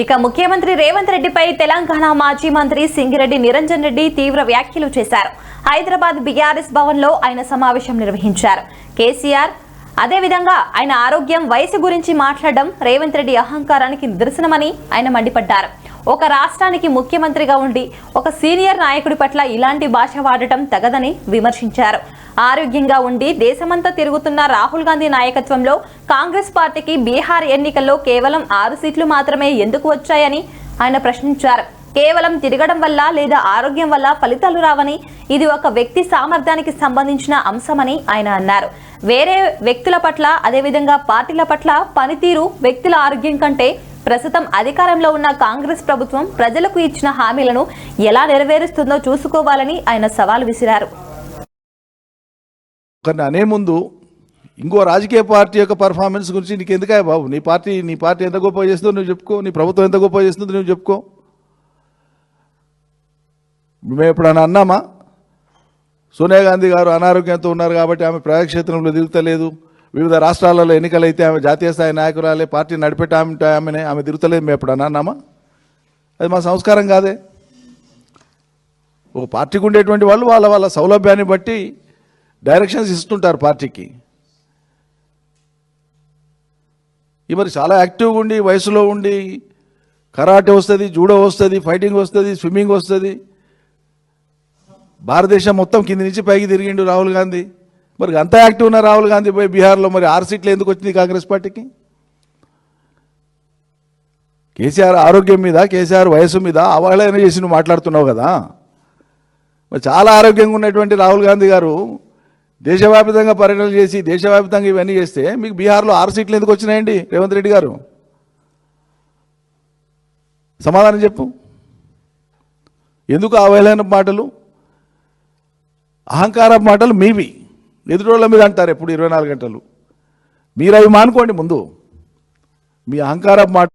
ఇక ముఖ్యమంత్రి రేవంత్ రెడ్డిపై తెలంగాణ మాజీ మంత్రి సింగిరెడ్డి నిరంజన్ రెడ్డి తీవ్ర వ్యాఖ్యలు చేశారు. హైదరాబాద్ బీఆర్ఎస్ భవన్లో ఆయన సమావేశం నిర్వహించారు. కేసీఆర్ అదేవిధంగా ఆయన ఆరోగ్యం వయసు గురించి మాట్లాడడం రేవంత్ రెడ్డి అహంకారానికి నిదర్శనమని ఆయన మండిపడ్డారు. ఒక రాష్ట్రానికి ముఖ్యమంత్రిగా ఉండి ఒక సీనియర్ నాయకుడి పట్ల ఇలాంటి భాష వాడటం తగదని విమర్శించారు. ఆరోగ్యంగా ఉండి దేశమంతా తిరుగుతున్న రాహుల్ గాంధీ నాయకత్వంలో కాంగ్రెస్ పార్టీకి బీహార్ ఎన్నికల్లో కేవలం ఆరు సీట్లు మాత్రమే ఎందుకు వచ్చాయని ఆయన ప్రశ్నించారు. కేవలం తిరగడం వల్ల లేదా ఆరోగ్యం వల్ల ఫలితాలు రావని ఇది ఒక వ్యక్తి సామర్థ్యానికి సంబంధించిన అంశమని ఆయన అన్నారు. వేరే వ్యక్తుల పట్ల అదేవిధంగా పార్టీల పట్ల పనితీరు వ్యక్తుల ఆరోగ్యం కంటే ప్రస్తుతం అధికారంలో ఉన్న కాంగ్రెస్ ప్రభుత్వం ప్రజలకు ఇచ్చిన హామీలను ఎలా నెరవేరుస్తుందో చూసుకోవాలని ఆయన సవాల్ విసిరారు. ఒకరిని అనే ముందు ఇంకో రాజకీయ పార్టీ యొక్క పర్ఫార్మెన్స్ గురించి నీకు ఎందుకే బాబు? నీ పార్టీ నీ పార్టీ ఎంత గొప్ప చేస్తుందో నువ్వు చెప్పుకో. నీ ప్రభుత్వం ఎంత గొప్ప చేస్తుందో నువ్వు చెప్పుకో. మేము ఎప్పుడన్నా అన్నామా? సోనియా గాంధీ గారు అనారోగ్యంతో ఉన్నారు కాబట్టి ఆమె ప్రజాక్షేత్రంలో తిరుగుతలేదు వివిధ రాష్ట్రాలలో ఎన్నికలైతే ఆమె జాతీయ స్థాయి నాయకురాలే పార్టీ నడిపెట్ట ఆమె ఆమెనే ఆమె తిరుగుతలేదు. మేము ఎప్పుడన్నా అన్నామా? అది మా సంస్కారం కాదే. ఒక పార్టీకి ఉండేటువంటి వాళ్ళు వాళ్ళ వాళ్ళ సౌలభ్యాన్ని బట్టి డైరెక్షన్స్ ఇస్తుంటారు పార్టీకి. ఈ మరి చాలా యాక్టివ్గా ఉండి వయసులో ఉండి కరాటే వస్తుంది జూడో వస్తుంది ఫైటింగ్ వస్తుంది స్విమ్మింగ్ వస్తుంది. భారతదేశం మొత్తం కింది నుంచి పైకి తిరిగిండు రాహుల్ గాంధీ. మరి అంత యాక్టివ్ ఉన్న రాహుల్ గాంధీ పోయి బీహార్లో మరి ఆరు సీట్లు ఎందుకు వచ్చింది కాంగ్రెస్ పార్టీకి? కేసీఆర్ ఆరోగ్యం మీద కేసీఆర్ వయసు మీద అవహేళన చేసి నువ్వు మాట్లాడుతున్నావు కదా. మరి చాలా ఆరోగ్యంగా ఉన్నటువంటి రాహుల్ గాంధీ గారు దేశవ్యాప్తంగా పర్యటనలు చేసి దేశవ్యాప్తంగా ఇవన్నీ చేస్తే మీకు బీహార్లో ఆరు సీట్లు ఎందుకు వచ్చినాయండి? రేవంత్ రెడ్డి గారు. సమాధానం చెప్పు. ఎందుకు అవహేళన మాటలు? అహంకార మాటలు మీవి. ఎదుటోళ్ళ మీద అంటారు ఎప్పుడు ఇరవై నాలుగు గంటలు. మీరు అవి మానుకోండి ముందు. మీ అహంకార మాట